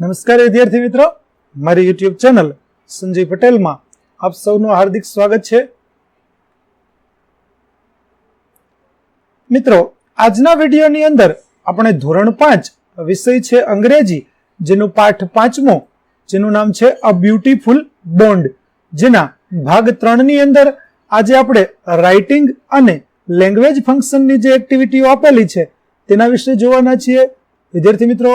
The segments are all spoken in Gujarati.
નમસ્કાર વિદ્યાર્થી મિત્રો. મારી યુટ્યુબ ચેનલ સંજય પટેલમાં આપ સૌનું હાર્દિક સ્વાગત છે. મિત્રો, આજના વિડીયોની અંદર આપણે ધોરણ પાંચ વિષય છે અંગ્રેજી, જેનું પાઠ પાંચમો, જેનું નામ છે અ બ્યુટીફુલ બોન્ડ જેના ભાગ ત્રણની અંદર આજે આપણે રાઇટિંગ અને લેંગ્વેજ ફંક્શનની જે એક્ટિવિટીઓ આપેલી છે, તેના વિશે જોવાના છીએ. વિદ્યાર્થી મિત્રો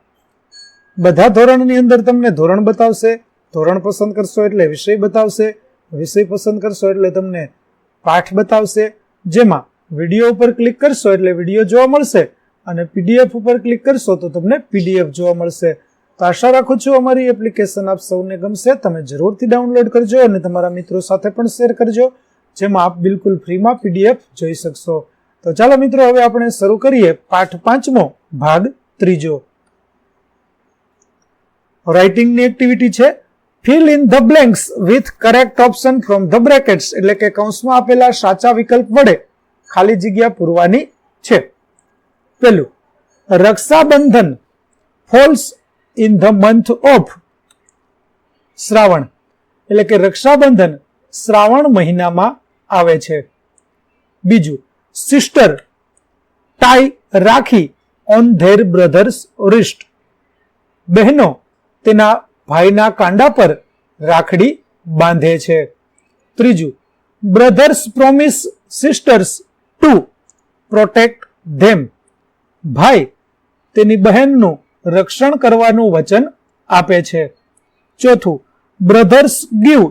બધા ધોરણની અંદર તમને ધોરણ બતાવશે, ધોરણ પસંદ કરશો એટલે વિષય બતાવશે, વિષય પસંદ કરશો એટલે તમને પાઠ બતાવશે, જેમાં વીડિયો ઉપર ક્લિક કરશો એટલે વીડિયો જોવા મળશે અને પીડીએફ ઉપર ક્લિક કરશો તો તમને પીડીએફ જોવા મળશે. તો આશા રાખું છું અમારી એપ્લિકેશન આપ સૌને ગમશે, તમે જરૂરથી ડાઉનલોડ કરજો અને તમારા મિત્રો સાથે પણ શેર કરજો, જેમાં આપ બિલકુલ ફ્રીમાં પીડીએફ જોઈ શકશો. તો ચાલો મિત્રો, હવે આપણે શરૂ કરીએ પાઠ પાંચમો, ભાગ ત્રીજો. રાઇટિંગની એક્ટિવિટી છે. Fill in the blanks with correct option from the brackets એટલે કે કૌંસમાં આપેલા સાચા વિકલ્પ વડે ખાલી જગ્યા પૂરવાની છે. પેલું, Rakshabandhan falls in the month of Shravan, એટલે કે રક્ષાબંધન શ્રાવણ મહિનામાં આવે છે. બીજું sister tie rakhi on their brothers wrist બહેનો તેના ભાઈના કાંડા પર રાખડી બાંધે છે. ત્રીજું brothers promise sisters to protect them ભાઈ તેની બહેનનું રક્ષણ કરવાનું વચન આપે છે. ચોથું brothers give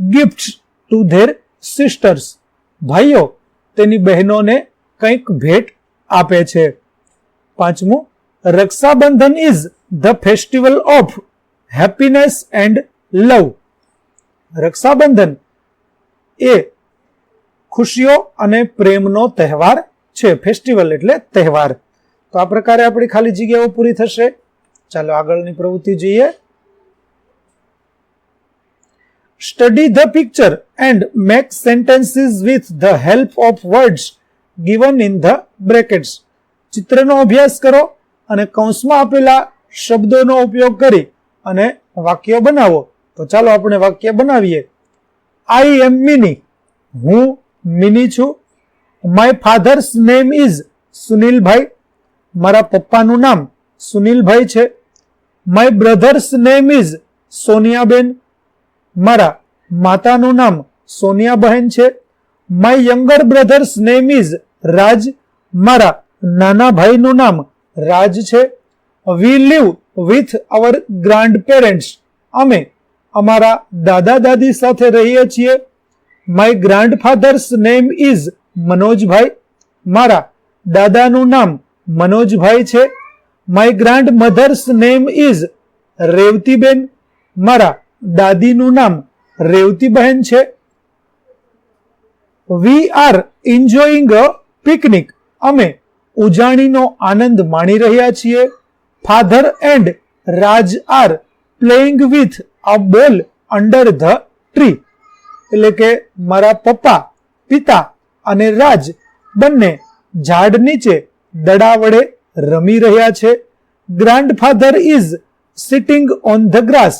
gift to their sisters ભાઈઓ તેની બહેનોને કંઈક ભેટ આપે છે. પાંચમું Rakshabandhan is the festival of happiness and love. Rakshabandhan એ ખુશીઓ અને પ્રેમનો તહેવાર છે. ફેસ્ટિવલ એટલે તહેવાર. તો આ પ્રકારે આપણી ખાલી જગ્યાઓ પૂરી થશે. ચાલો આગળની પ્રવૃત્તિ જોઈએ. Study the picture and make sentences with the help of words given in the brackets ચિત્રનો અભ્યાસ કરો અને કૌંસમાં આપેલા શબ્દોનો ઉપયોગ કરી અને વાક્ય બનાવો. તો ચાલો આપણે વાક્ય બનાવીએ. આઈ એમ મિની હું મિની છું. My father's name is Sunilbhai મારા પપ્પાનું નામ સુનિલભાઈ છે. My brother's name is Soniaben. મારા માતાનું નામ સોનિયાબહેન છે. My younger brother's name is Raj. મારા નાના ભાઈનું નામ રાજ છે. We live with our grand parents અમે અમારા દાદા દાદી સાથે રહીએ છીએ. My grand father's name is Manojbhai. મારા દાદાનું નામ મનોજભાઈ છે. My grand mother's name is Revatiben. મારા દાદીનું નામ રેવતીબહેન છે. We are enjoying a picnic અમે ઉજાણીનો આનંદ માણી રહ્યા છીએ. Father and Raj are playing with a ball under the tree એટલે કે મારા પપ્પા, પિતા અને રાજ બંને ઝાડ નીચે દડા વડે રમી રહ્યા છે. Grandfather is sitting on the grass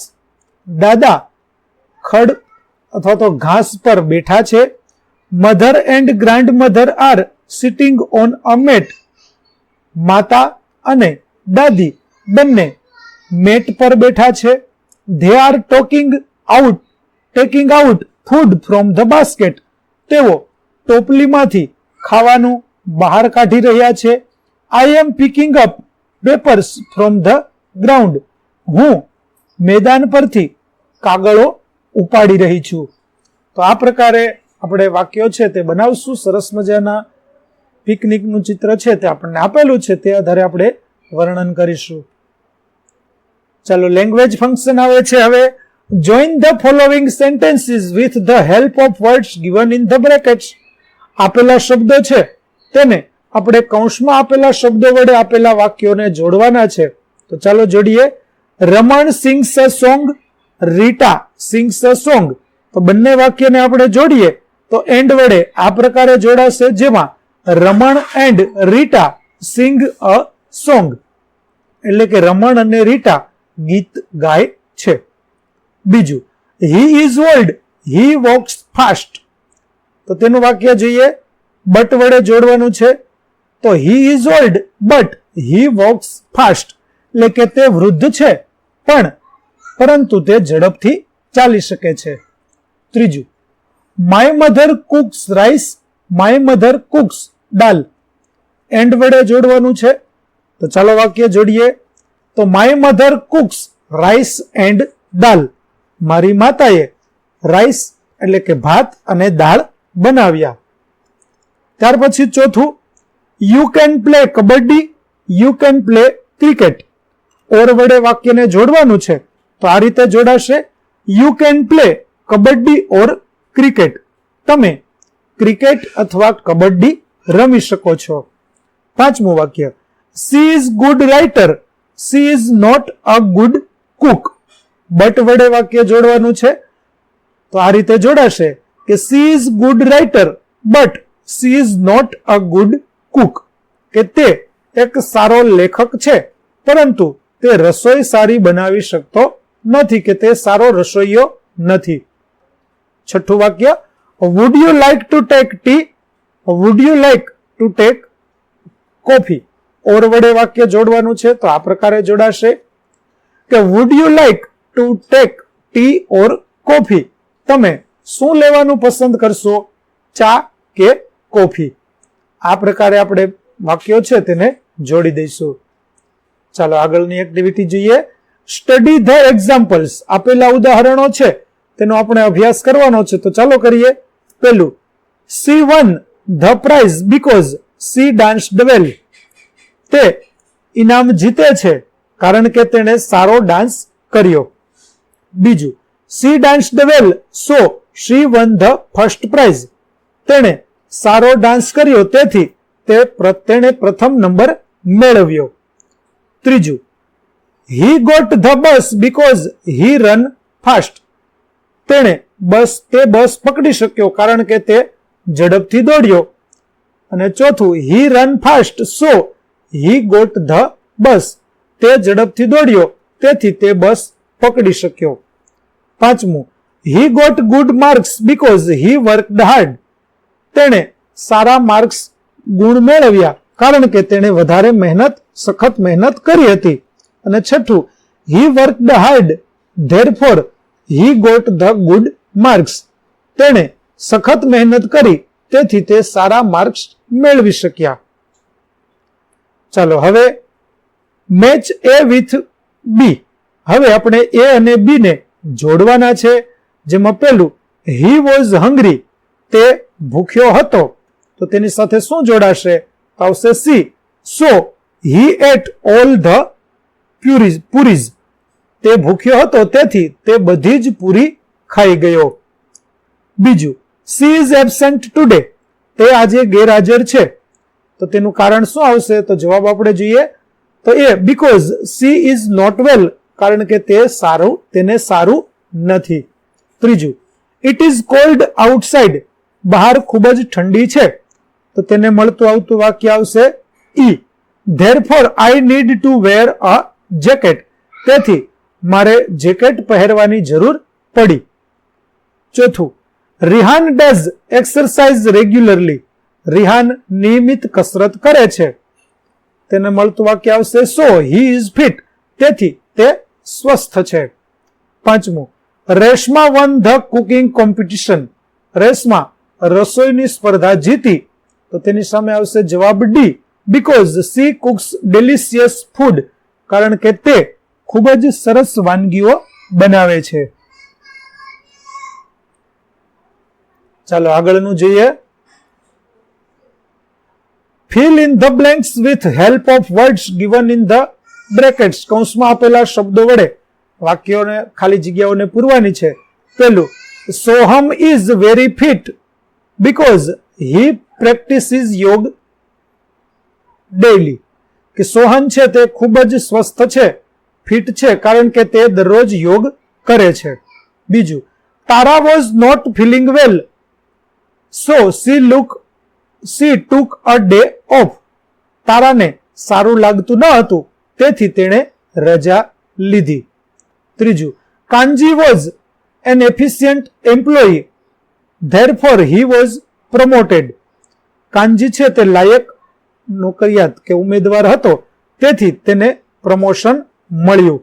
દાદા ખડ અથવા તો ઘાસ પર બેઠા છે. Mother and grand mother are sitting on a mat માતા અને દાદી બંને મેટ પર બેઠા છે. They are talking out taking out food from the basket તેઓ ટોપલીમાંથી ખાવાનું બહાર કાઢી રહ્યા છે. I am picking up papers from the ground હું મેદાન પરથી કાગળો ઉપાડી રહી છું. તો આ પ્રકારે આપણે વાક્યો છે તે બનાવશું. સરસ મજાના પિકનિકનું ચિત્ર છે તે આપણને આપેલું છે. તે આધારે આપણે વર્ણન કરીશું. ચાલો લેંગ્વેજ ફંક્શન આવે છે હવે. Join the following sentences with the help of words given in the brackets આપેલા શબ્દો છે તેને આપણે કૌંસમાં આપેલા શબ્દો વડે આપેલા વાક્યોને જોડવાના છે. તો ચાલો જોડીએ. Raman sings a song, Rita sings a song. તો બંને વાક્યને આપણે જોડીએ. તો એન્ડ વડે આ પ્રકારે જોડાશે જેમાં Raman and Rita sing a song. એટલે કે રમણ અને રીટા ગીત ગાય છે. બીજું he is old he walks fast તો તેનું વાક્ય જોઈએ, બટ વડે જોડવાનું છે. તો he is old but he walks fast એટલે કે તે વૃદ્ધ છે, પણ, પરંતુ તે ઝડપથી ચાલી શકે છે. ત્રીજું my mother cooks rice my mother cooks dal and વડે જોડવાનું છે. તો ચાલો વાક્ય જોડીએ. તો my mother cooks rice and dal મારી માતાએ રાઈસ એટલે કે ભાત અને દાળ બનાવ્યા. ત્યાર પછી ચોથું you can play kabaddi you can play cricket or વડે વાક્યને જોડવાનું છે. તો આ રીતે જોડાશે. You can play kabaddi or cricket તમે ક્રિકેટ અથવા કબડ્ડી રમી શકો છો. પાંચમું વાક્ય. She is good writer she is not a good cook but વડે વાક્ય જોડવાનું છે. તો આ રીતે જોડાશે કે she is good writer but she is not a good cook કે તે એક સારો લેખક છે, પરંતુ તે રસોઈ સારી બનાવી શકતો નથી કે તે સારો રસોઈયો નથી. છઠ્ઠું વાક્ય would you like to take tea would you like to take coffee or વડે વાક્ય જોડવાનું છે, તો આ પ્રકારે જોડાશે કે would you like to take tea or coffee તમે શું લેવાનું પસંદ કરશો? ચા કે કોફી? આ પ્રકારે આપણે વાક્યો છે તેને જોડી દઈશું. ચાલો આગળની એક્ટિવિટી જોઈએ. સ્ટડી ધ એક્ઝામ્પલ્સ આપેલા ઉદાહરણો છે, તેનો આપણે અભ્યાસ કરવાનો છે, તો ચાલો કરીએ. પેલું she won the prize because she dance well તે ઇનામ જીતે છે કારણ કે તેણે સારો ડાન્સ કર્યો. બીજું, she dance the well, so she won the first prize. તેણે સારો ડાન્સ કર્યો, તેથી તે તેણે પ્રથમ નંબર મેળવ્યો. ત્રીજું, he got the bus because he run fast. તેણે બસ, તે બસ પકડી શક્યો કારણ કે તે ઝડપથી દોડ્યો. અને ચોથું, he run fast, so he got the bus. તે ઝડપથી દોડ્યો. તેથી તે બસ પકડી શક્યો. પાંચમું, he got good marks because he worked hard. તેણે સારા માર્ક્સ ગુણ મેળવ્યા, કારણ કે તેણે વધારે મહેનત, સખત મહેનત કરી હતી. અને છઠ્ઠું, he worked hard. Therefore, he got the good marks. તેણે સખત મહેનત કરી, તેથી તે સારા માર્ક્સ મેળવી શક્યા. ચાલો, હવે મેચ એ વિથ બી હવે આપણે એ અને બી ને જોડવાના છે. જેમાં પેલું હી વોઝ હંગ્રી તે ભૂખ્યો હતો. તો તેની સાથે શું જોડાશે? તો આવશે she so he ate all the puris puris તે ભૂખ્યો હતો, તેથી તે બધી જ પૂરી ખાઈ ગયો. બીજું સી ઇઝ એબસેન્ટ ટુડે તે આજે ગેરહાજર છે. તો તેનું કારણ શું આવશે? તો જવાબ આપણે જોઈએ. તો A because she is not well કારણ કે તે સારું, તેને સારું નથી. ત્રીજું ઇટ ઇઝ કોલ્ડ આઉટસાઇડ બહાર ખૂબ જ ઠંડી છે. તો તેને મળતું આવતું વાક્ય આવશે E. Therefore I need to wear a jacket તેથી, મારે જેકેટ પહેરવાની જરૂર પડી. ચોથું Rihan does exercise regularly Rihan નિયમિત કસરત કરે છે. તેને મળતું વાક્ય આવશે સો હી ઇઝ ફિટ તેથી તે સ્વસ્થ છે. પાંચમું, Reshma won the cooking competition. Reshma રસોઈની સ્પર્ધા જીતી. તો તેની સામે આવશે જવાબ D because she cooks delicious food કારણ કે તે ખૂબ જ સરસ વાનગીઓ બનાવે છે. ચાલો આગળનું જોઈએ. Fill in the blanks with help of words given in the brackets કૌંસમાં આપેલા શબ્દો વડે વાક્યોને, ખાલી જગ્યાઓને પૂરવાની છે. પેલું Soham is very fit because he practises yoga daily કે સોહન છે તે ખૂબ જ સ્વસ્થ છે, ફિટ છે, કારણ કે તે દરરોજ યોગ કરે છે. બીજું, Tara was not feeling well so she look she took a day off. તારાને સારું લાગતું ન હતું, તેથી તેણે રજા લીધી. ત્રીજું, Kanji was an efficient employee, therefore he was promoted. Kanji છે તે લાયક નોકરિયાત કે ઉમેદવાર હતો, તેથી તેને પ્રમોશન મળ્યું.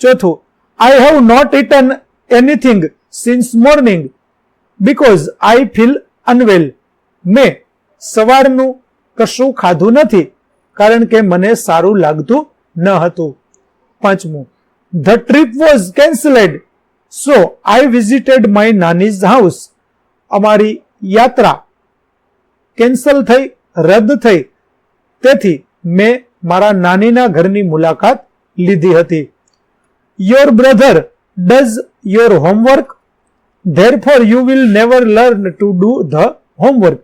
ચોથું I have not eaten anything since morning because I feel unwell મેં સવારનું કશું ખાધું નથી, કારણ કે મને સારું લાગતું ન હતું. પાંચમું, the trip was cancelled, so I visited my nani's house. અમારી યાત્રા કેન્સલ થઈ, રદ થઈ. તેથી મેં મારા નાનીના ઘરની મુલાકાત લીધી હતી. Your brother does your homework, therefore you will never learn to do the homework.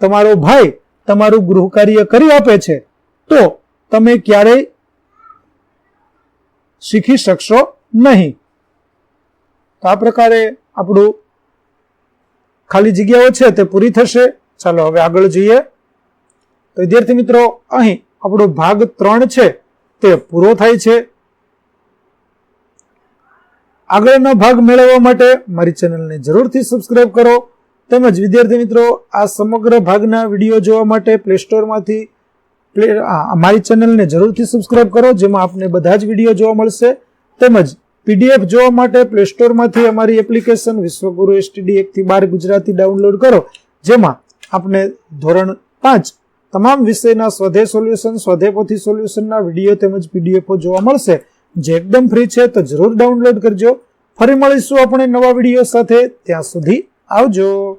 તમારો ભાઈ તમારું ગૃહ કાર્ય કરી આપે છે, તો તમે ક્યારેય શીખી શકશો નહીં. તો આ પ્રકારે આપણું ખાલી જગ્યાઓ છે તે પૂરી થશે. ચાલો હવે આગળ જોઈએ. તો વિદ્યાર્થી મિત્રો, અહીં આપણો ભાગ ત્રણ છે, તે પૂરો થાય છે. આગળનો ભાગ મેળવવા માટે મારી ચેનલને જરૂરથી સબસ્ક્રાઇબ કરો. તેમજ વિદ્યાર્થી મિત્રો, આ સમગ્ર ભાગના વીડિયો જોવા માટે પ્લે સ્ટોરમાંથી પ્લે મારી ચેનલને જરૂરથી સબસ્ક્રાઇબ કરો, જેમાં આપને બધા જ વીડિયો જોવા મળશે. તેમજ પીડીએફ જોવા માટે પ્લે સ્ટોરમાંથી અમારી એપ્લિકેશન વિશ્વગુરુ એસટીડી એકથી બાર ગુજરાતી ડાઉનલોડ કરો, જેમાં આપને ધોરણ પાંચ તમામ વિષયના સ્વધે સોલ્યુશન સ્વધેપોથી સોલ્યુશનના વીડિયો તેમજ પીડીએફો જોવા મળશે. જે એકદમ ફ્રી છે તો જરૂર ડાઉનલોડ કરજો. ફરી મળીશું આપણે નવા વીડિયો સાથે. ત્યાં સુધી આવજો